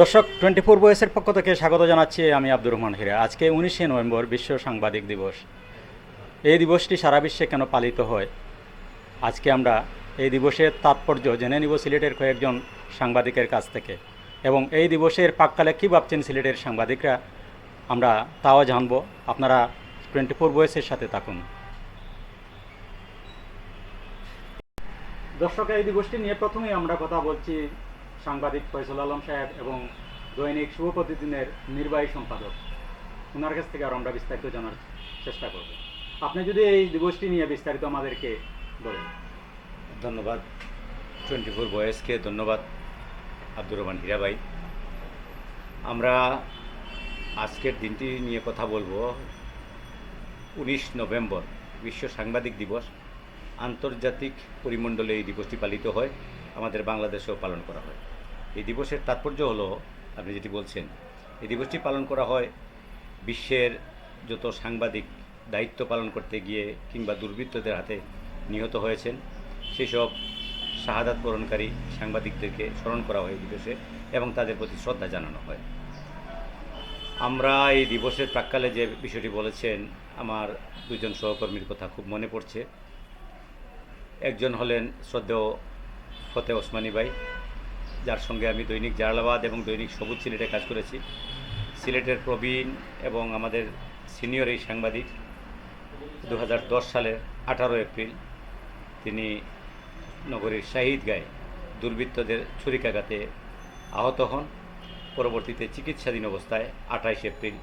দর্শক, twenty four বয়েসের পক্ষ থেকে স্বাগত জানাচ্ছি আমি আব্দুর রহমান হিরা। আজকে উনিশে নভেম্বর, বিশ্ব সাংবাদিক দিবস। এই দিবসটি সারা বিশ্বে কেন পালিত হয়? আজকে আমরা এই দিবসের তাৎপর্য জেনে নিব সিলেটের কয়েকজন সাংবাদিকের কাছ থেকে এবং এই দিবসের পাককালে কী ভাবছেন সিলেটের সাংবাদিকরা, আমরা তাও জানব। আপনারা টোয়েন্টি ফোর বয়েসের সাথে থাকুন। দর্শক, এই দিবসটি নিয়ে প্রথমেই আমরা কথা বলছি সাংবাদিক ফয়সল আলম সাহেব এবং দৈনিক শুভ প্রতিদিনের নির্বাহী সম্পাদক। ওনার কাছ থেকে আর আমরা বিস্তারিত জানার চেষ্টা করব। আপনি যদি এই দিবসটি নিয়ে বিস্তারিত আমাদেরকে বলেন। ধন্যবাদ। টোয়েন্টি ফোর বয়েসকে ধন্যবাদ, আব্দুর রহমান হীরাবাই আমরা আজকের দিনটি নিয়ে কথা বলব উনিশ নভেম্বর, বিশ্ব সাংবাদিক দিবস। আন্তর্জাতিক পরিমণ্ডলে এই দিবসটি পালিত হয়, আমাদের বাংলাদেশেও পালন করা হয়। এই দিবসের তাৎপর্য হলো, আপনি যেটি বলছেন, এই দিবসটি পালন করা হয় বিশ্বের যত সাংবাদিক দায়িত্ব পালন করতে গিয়ে কিংবা দুর্বৃত্তদের হাতে নিহত হয়েছেন, সেসব শাহাদাত পূরণকারী সাংবাদিকদেরকে স্মরণ করা হয় এই দিবসে এবং তাদের প্রতি শ্রদ্ধা জানানো হয়। আমরা এই দিবসের প্রাককালে যে বিষয়টি বলেছেন, আমার দুজন সহকর্মীর কথা খুব মনে পড়ছে। একজন হলেন শ্রদ্ধেয় ফতে ওসমানী ভাই যার সঙ্গে আমি দৈনিক জালালাবাদ এবং দৈনিক সবুজ সিলেটে কাজ করেছি। সিলেটের প্রবীণ এবং আমাদের সিনিয়র এই সাংবাদিক দু হাজার দশ সালের আঠারো এপ্রিল তিনি নগরীর শাহিদ গায়ে দুর্বৃত্তদের ছুরিকাঘাতে আহত হন। পরবর্তীতে চিকিৎসাধীন অবস্থায় আঠাইশ এপ্রিল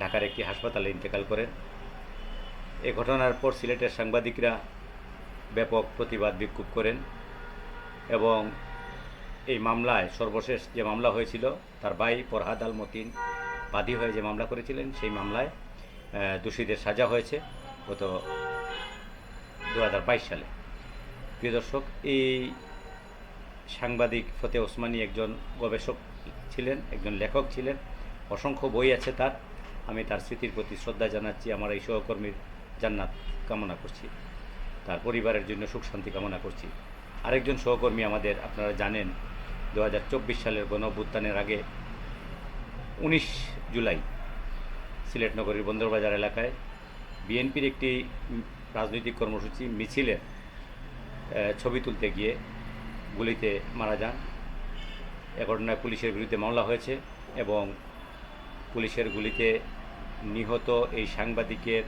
ঢাকার একটি হাসপাতালে ইন্তেকাল করেন। এ ঘটনার পর সিলেটের সাংবাদিকরা ব্যাপক প্রতিবাদ বিক্ষোভ করেন এবং এই মামলায় সর্বশেষ যে মামলা হয়েছিল, তার ভাই ফরহাদ আল মতিন বাদী হয়ে যে মামলা করেছিলেন, সেই মামলায় দোষীদের সাজা হয়েছে গত দু হাজার বাইশ সালে। প্রিয় দর্শক, এই সাংবাদিক ফতে ওসমানী একজন গবেষক ছিলেন, একজন লেখক ছিলেন। অসংখ্য বই আছে তার। আমি তার স্মৃতির প্রতি শ্রদ্ধা জানাচ্ছি। আমার এই সহকর্মীর জান্নাত কামনা করছি। তার পরিবারের জন্য সুখ শান্তি কামনা করছি। আরেকজন সহকর্মী আমাদের, আপনারা জানেন দু হাজার চব্বিশ সালের গণ অভ্যুত্থানের আগে উনিশ জুলাই সিলেট নগরীর বন্দরবাজার এলাকায় বিএনপির একটি রাজনৈতিক কর্মসূচি মিছিলের ছবি তুলতে গিয়ে গুলিতে মারা যান। এ ঘটনায় পুলিশের বিরুদ্ধে মামলা হয়েছে এবং পুলিশের গুলিতে নিহত এই সাংবাদিকের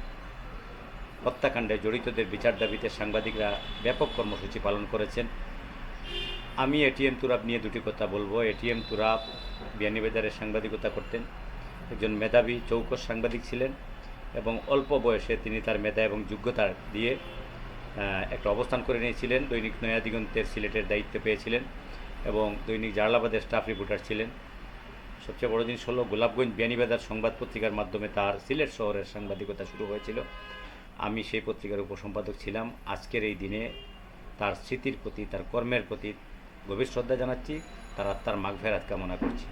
হত্যাকাণ্ডে জড়িতদের বিচার দাবিতে সাংবাদিকরা ব্যাপক কর্মসূচি পালন করেছেন। আমি এটিএম তুরাব নিয়ে দুটি কথা বলব। এটিএম তুরাব বিয়ানীবাজারে সাংবাদিকতা করতেন। একজন মেধাবী, চৌকস সাংবাদিক ছিলেন এবং অল্প বয়সে তিনি তার মেধা এবং যোগ্যতা দিয়ে একটা অবস্থান করে নিয়েছিলেন। দৈনিক নয়া দিগন্তের সিলেটের দায়িত্ব পেয়েছিলেন এবং দৈনিক জালালাবাদের স্টাফ রিপোর্টার ছিলেন। সবচেয়ে বড় জিনিস হলো, গোলাপগঞ্জ বিয়ানীবাজার সংবাদ পত্রিকার মাধ্যমে তার সিলেট শহরের সাংবাদিকতা শুরু হয়েছিল। আমি সেই পত্রিকার উপসম্পাদক ছিলাম। আজকের এই দিনে তার স্মৃতির প্রতি, তার কর্মের প্রতি গভীর শ্রদ্ধা জানাচ্ছি, তার আত্মার মাগফেরাত কামনা করছি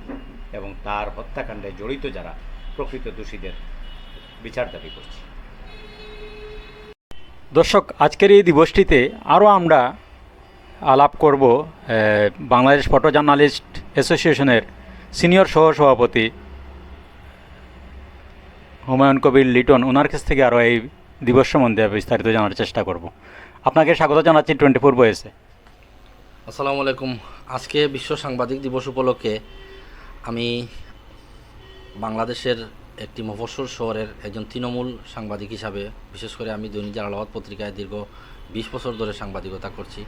এবং তার হত্যাকাণ্ডে জড়িত যারা প্রকৃত দোষীদের বিচার দাবি করছি। দর্শক, আজকের এই দিবসটিতে আরও আমরা আলাপ করব বাংলাদেশ ফটো জার্নালিস্ট অ্যাসোসিয়েশনের সিনিয়র সহসভাপতি হুমায়ুন কবির লিটন ওনার কাছ থেকে আরও এই দিবস সম্বন্ধে বিস্তারিত জানার চেষ্টা করব। আপনাকে স্বাগত জানাচ্ছি টোয়েন্টি ফোর বয়েসে আসসালামু আলাইকুম। আজকে বিশ্ব সাংবাদিক দিবস উপলক্ষে আমি বাংলাদেশের একটি মফস্বল শহরের একজন তৃণমূল সাংবাদিক হিসাবে, বিশেষ করে আমি দৈনিক জালালাবাদ পত্রিকায় দীর্ঘ বিশ বছর ধরে সাংবাদিকতা করছি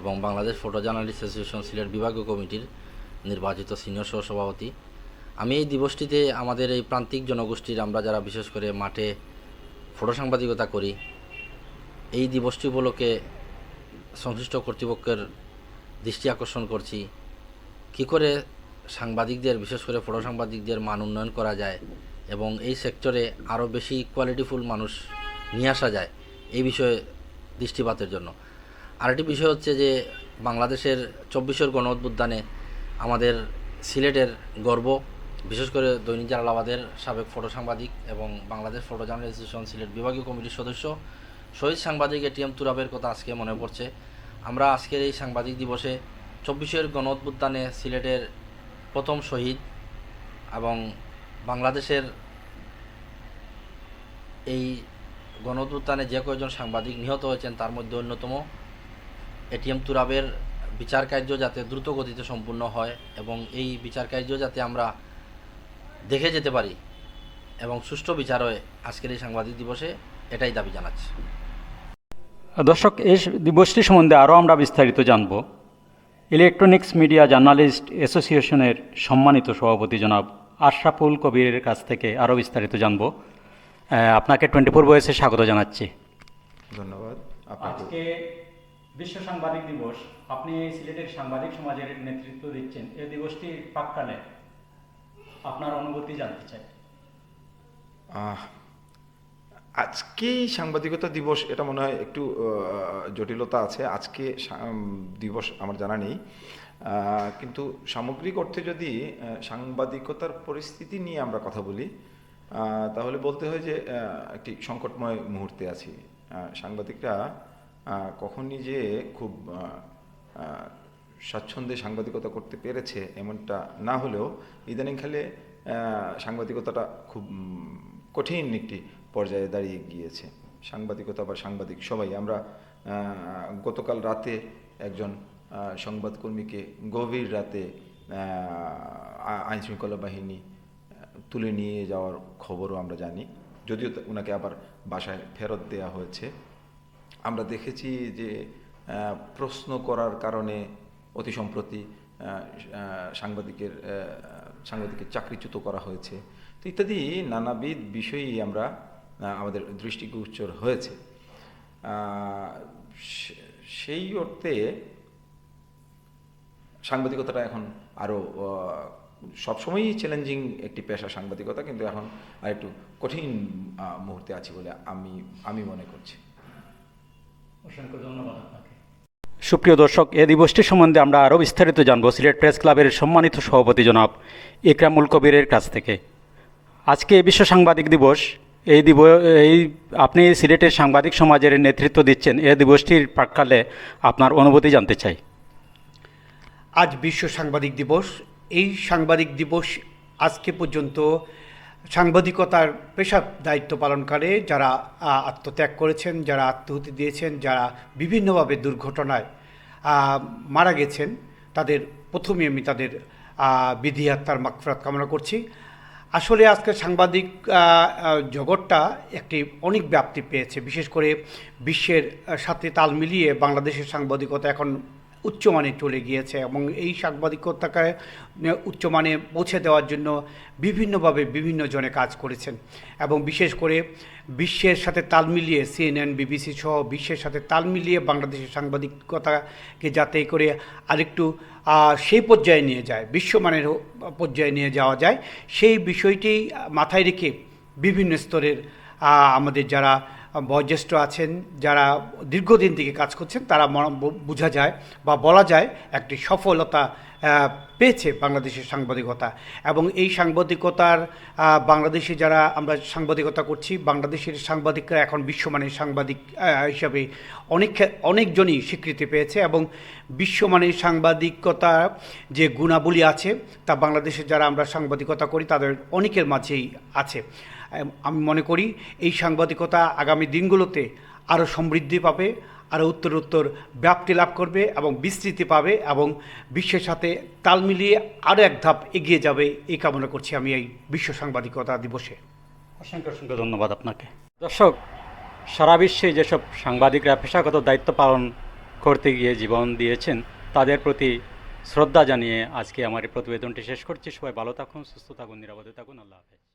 এবং Bangladesh photo journalist association Sylhet বিভাগীয় কমিটির নির্বাচিত সিনিয়র সহসভাপতি আমি এই দিবসটিতে আমাদের এই প্রান্তিক জনগোষ্ঠীর, আমরা যারা বিশেষ করে মাঠে ফটো সাংবাদিকতা করি, এই দিবসটি উপলক্ষে সংশ্লিষ্ট কর্তৃপক্ষের দৃষ্টি আকর্ষণ করছি। কি করে সাংবাদিকদের, বিশেষ করে ফটো সাংবাদিকদের মান উন্নয়ন করা যায় এবং এই সেক্টরে আরও বেশি কোয়ালিটিফুল মানুষ নিয়ে আসা যায়, এই বিষয়ে দৃষ্টিপাতের জন্য। আরেকটি বিষয় হচ্ছে যে, বাংলাদেশের চব্বিশের গণ অভ্যুত্থানে আমাদের সিলেটের গর্ব, বিশেষ করে দৈনিক জালালাবাদের সাবেক ফটো সাংবাদিক এবং বাংলাদেশ ফটো জার্নালিস্ট সিলেট বিভাগীয় কমিটির সদস্য, শহীদ সাংবাদিক এটিএম তুরাবের কথা আজকে মনে পড়ছে। আমরা আজকের এই সাংবাদিক দিবসে চব্বিশের গণ সিলেটের প্রথম শহীদ এবং বাংলাদেশের এই গণদুত্থানে যে কয়েকজন সাংবাদিক নিহত হয়েছেন, তার মধ্যে অন্যতম এটিএম তুরাবের বিচার কার্য যাতে দ্রুত গতিতে সম্পূর্ণ হয় এবং এই বিচার কার্য যাতে আমরা দেখে যেতে পারি এবং সুষ্ঠু বিচার হয় আজকের এই সাংবাদিক দিবসে এটাই দাবি জানাচ্ছি। দর্শক এই দিবসটি সম্বন্ধে আরও আমরা বিস্তারিত জানব। ইলেকট্রনিক্স মিডিয়া জার্নালিস্ট অ্যাসোসিয়েশনের সম্মানিত সভাপতি জনাব আশরাফুল কবিরের কাছ থেকে আরও বিস্তারিত জানব। আপনাকে টোয়েন্টি ফোর বয়সে স্বাগত জানাচ্ছি। ধন্যবাদ। আপনাকে আজকে বিশ্ব সাংবাদিক দিবস। আপনি সিলেটের সাংবাদিক সমাজের নেতৃত্ব দিচ্ছেন। এই দিবসটি প্রাককালে আপনার অনুভূতি জানতে চাই। আজকেই সাংবাদিকতা দিবস এটা মনে হয় একটু জটিলতা আছে। আজকে দিবস আমার জানা নেই। কিন্তু সামগ্রিক অর্থে যদি সাংবাদিকতার পরিস্থিতি নিয়ে আমরা কথা বলি তাহলে বলতে হয় যে একটি সংকটময় মুহূর্তে আছি। সাংবাদিকরা কখনই যে খুব স্বাচ্ছন্দ্যে সাংবাদিকতা করতে পেরেছে এমনটা না হলেও ইদানিংকালে আহ, সাংবাদিকতাটা খুব কঠিন একটি পর্যায়ে দাঁড়িয়ে গিয়েছে। সাংবাদিকতা বা সাংবাদিক সবাই। আমরা গতকাল রাতে একজন সংবাদকর্মীকে গভীর রাতে আইন শৃঙ্খলা বাহিনী তুলে নিয়ে যাওয়ার খবরও আমরা জানি। যদিও ওনাকে আবার বাসায় ফেরত দেওয়া হয়েছে। আমরা দেখেছি যে প্রশ্ন করার কারণে অতি সম্প্রতি সাংবাদিকের সাংবাদিকের চাকরিচ্যুত করা হয়েছে। তো ইত্যাদি নানাবিধ বিষয়ই আমরা আমাদের দৃষ্টিগোচর হয়েছে। সেই অর্থে সাংবাদিকতাটা এখন আরও সবসময়ই চ্যালেঞ্জিং একটি পেশা সাংবাদিকতা কিন্তু এখন আর একটু কঠিন মুহূর্তে আছি বলে আমি আমি মনে করছি। অসংখ্য ধন্যবাদ আপনাকে। সুপ্রিয় দর্শক এ দিবসটি সম্বন্ধে আমরা আরও বিস্তারিত জানব সিলেট প্রেস ক্লাবের সম্মানিত সভাপতি জনাব ইকরামুল কবিরের কাছ থেকে। আজকে বিশ্ব সাংবাদিক দিবস। এই দিব এই আপনি সিলেটের সাংবাদিক সমাজের নেতৃত্ব দিচ্ছেন, এ দিবসটির প্রাককালে আপনার অনুভূতি জানতে চাই। আজ বিশ্ব সাংবাদিক দিবস। এই সাংবাদিক দিবস আজকে পর্যন্ত সাংবাদিকতার পেশা দায়িত্ব পালনকারী যারা আত্মত্যাগ করেছেন, যারা আত্মহতি দিয়েছেন, যারা বিভিন্নভাবে দুর্ঘটনায় মারা গেছেন, তাদের প্রথমে আমি তাদের বিধি আত্মার মাকফরাত কামনা করছি। আসলে আজকে সাংবাদিক জগৎটা একটি অনেক ব্যাপ্তি পেয়েছে। বিশেষ করে বিশ্বের সাথে তাল মিলিয়ে বাংলাদেশের সাংবাদিকতা এখন উচ্চমানে চলে গিয়েছে এবং এই সাংবাদিকতাকে উচ্চমানে পৌঁছে দেওয়ার জন্য বিভিন্নভাবে বিভিন্ন জনে কাজ করেছেন এবং বিশেষ করে বিশ্বের সাথে তাল মিলিয়ে সিএনএন, বিবিসি সহ বিশ্বের সাথে তাল মিলিয়ে বাংলাদেশের সাংবাদিকতাকে যাতে করে আরেকটু সেই পর্যায়ে নিয়ে যায়, বিশ্বমানের পর্যায়ে নিয়ে যাওয়া যায়, সেই বিষয়টি মাথায় রেখে বিভিন্ন স্তরের আমাদের যারা বয়োজ্যেষ্ঠ আছেন, যারা দীর্ঘদিন থেকে কাজ করছেন, তারা বোঝা যায় বা বলা যায় একটি সফলতা পেয়েছে বাংলাদেশের সাংবাদিকতা। এবং এই সাংবাদিকতার বাংলাদেশে যারা আমরা সাংবাদিকতা করছি, বাংলাদেশের সাংবাদিকরা এখন বিশ্বমানের সাংবাদিক হিসাবে অনেক অনেকজনই স্বীকৃতি পেয়েছে এবং বিশ্বমানের সাংবাদিকতা যে গুণাবলী আছে, তা বাংলাদেশে যারা আমরা সাংবাদিকতা করি, তাদের অনেকের মাঝেই আছে। আমি মনে করি এই সাংবাদিকতা আগামী দিনগুলোতে আরও সমৃদ্ধি পাবে। আরও উত্তর উত্তর ব্যাপ্তি লাভ করবে এবং বিস্তৃতি পাবে এবং বিশ্বের সাথে তাল মিলিয়ে আরও এক ধাপ এগিয়ে যাবে এই কামনা করছি আমি এই বিশ্ব সাংবাদিকতা দিবসে। অসংখ্য অসংখ্য ধন্যবাদ আপনাকে। দর্শক সারা বিশ্বে যেসব সাংবাদিকরা পেশাগত দায়িত্ব পালন করতে গিয়ে জীবন দিয়েছেন তাদের প্রতি শ্রদ্ধা জানিয়ে আজকে আমার এই প্রতিবেদনটি শেষ করছি। সবাই ভালো থাকুন সুস্থ থাকুন নিরাপদে থাকুন। আল্লাহ হাফেজ।